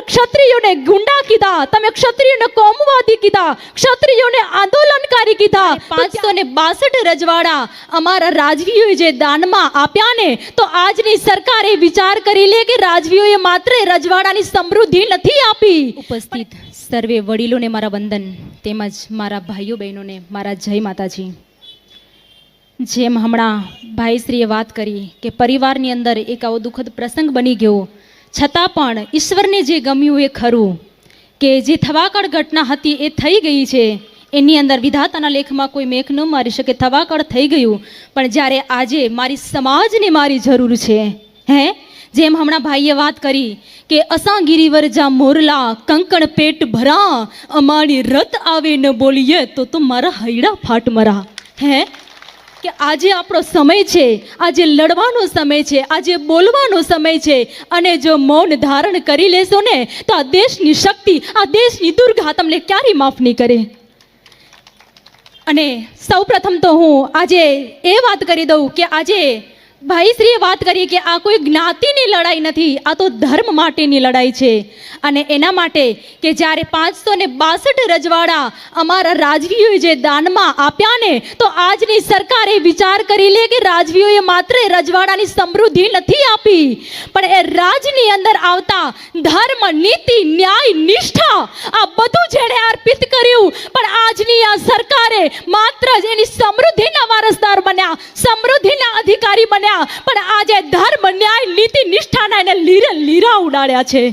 પણ ક્ષત્રિયોને ગુંડા કીધા તમે ક્ષત્રિયોને કોમવાદી કીધા ક્ષત્રિયોને આંદોલનકારી કીધા. પાંચસો ને બાસઠ રજવાડા અમારા રાજવીઓએ જે દાનમાં આપ્યા ને તો આજની સરકારે વિચાર કરી લે કે રાજવીઓએ માત્ર રજવાડાની સમૃદ્ધિ નથી આપી. ઉપસ્થિત સર્વે વડીલોને મારા વંદન તેમજ મારા ભાઈઓ બહેનોને મારા જય માતાજી. જેમ હમણાં ભાઈશ્રીએ વાત કરી કે પરિવારની અંદર એક આવો દુઃખદ પ્રસંગ બની ગયો છતાં પણ ઈશ્વરને જે ગમ્યું એ ખરું કે જે થવાકળ ઘટના હતી એ થઈ ગઈ છે. એની અંદર વિધાતાના લેખમાં કોઈ મેઘ ન મારી શકે, થવાકળ થઈ ગયું. પણ જ્યારે આજે મારી સમાજને મારી જરૂર છે, હે? જેમ હમણાં ભાઈએ વાત કરી કે અસા ગિરિવર જા મોરલા કંકણ પેટ ભરા, અમારી રત આવે ન બોલીએ તો તો મારા હૈડા ફાટ મરા, હે? કે આજે આપણો સમય છે, આજે લડવાનો સમય છે, આજે બોલવાનો સમય છે, અને જો મૌન ધારણ કરી લેશો ને, તો આ દેશની શક્તિ, આ દેશની દુર્ગા તમને ક્યારેય માફ નહીં કરે. અને સૌ પ્રથમ તો હું આજે એ વાત કરી દઉં કે આજે ભાઈશ્રીએ વાત કરી કે આ કોઈ જ્ઞાતિની લડાઈ નથી, આ તો ધર્મ માટેની લડાઈ છે. અને એના માટે કે જ્યારે પાંચસો ને બાસઠ રજવાડા અમારા રાજવીઓએ જે દાનમાં આપ્યા ને, તો આજની સરકારે વિચાર કરી લે કે રાજવીઓએ માત્ર રજવાડાની સમૃદ્ધિ નથી આપી, પણ એ રાજની અંદર આવતા ધર્મ, નીતિ, ન્યાય, નિષ્ઠા, આ બધું જેણે અર્પિત કર્યું, પણ આજની આ સરકારે માત્ર જ એની સમૃદ્ધિના બન્યા, સમૃદ્ધિના અધિકારી બન્યા, પણ આજે ધર્મ, ન્યાય, નીતિ, નિષ્ઠાના એને લીરે લીરા ઉડાડ્યા છે.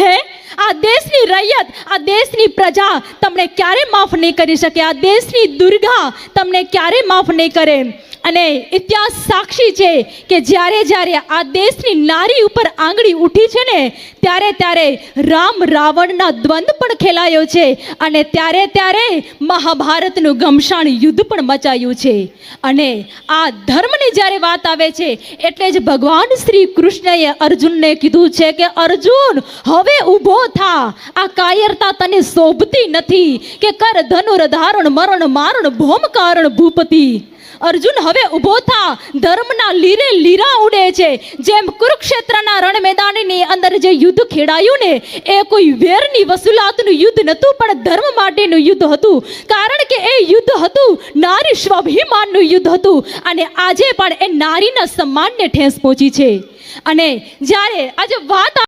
હે? આ દેશની રૈયત, આ દેશની પ્રજા તમને ક્યારે માફ નહીં કરી શકે? આ દેશની દુર્ગા તમને ક્યારે માફ નહીં કરે? અને ઇતિહાસ સાક્ષી છે કે જ્યારે જ્યારે આ દેશની નારી ઉપર આંગળી ઉઠી છે ને, ત્યારે ત્યારે રામ રાવણના દ્વંદ પણ ખેલાયો છે અને ત્યારે ત્યારે મહાભારતનું ઘમસાણ યુદ્ધ પણ મચાયું છે. અને આ ધર્મની જ્યારે વાત આવે છે, એટલે જ ભગવાન શ્રી કૃષ્ણએ અર્જુનને કીધું છે કે, અર્જુન, હવે ઊભો થા. આ કાયરતા તને શોભતી નથી કે કર ધનુર ધારણ, મરણ મારણ, ભોમ કારણ ભૂપતિ. અર્જુન હવે ઊભો થા. ધર્મના લીરે લીરા ઉડે છે. જેમ કુરુક્ષેત્રના રણ મેદાનની અંદર જે યુદ્ધ ખેડાયું ને, એ કોઈ વેરની વસુલાતનું યુદ્ધ નહોતું, પણ ધર્મ માટેનું યુદ્ધ હતું. કારણ કે એ યુદ્ધ હતું નારી સ્વાભિમાનનું યુદ્ધ હતું. અને આજે પણ એ નારીના સન્માનને ઠેસ પહોંચી છે. અને જ્યારે આજે વાત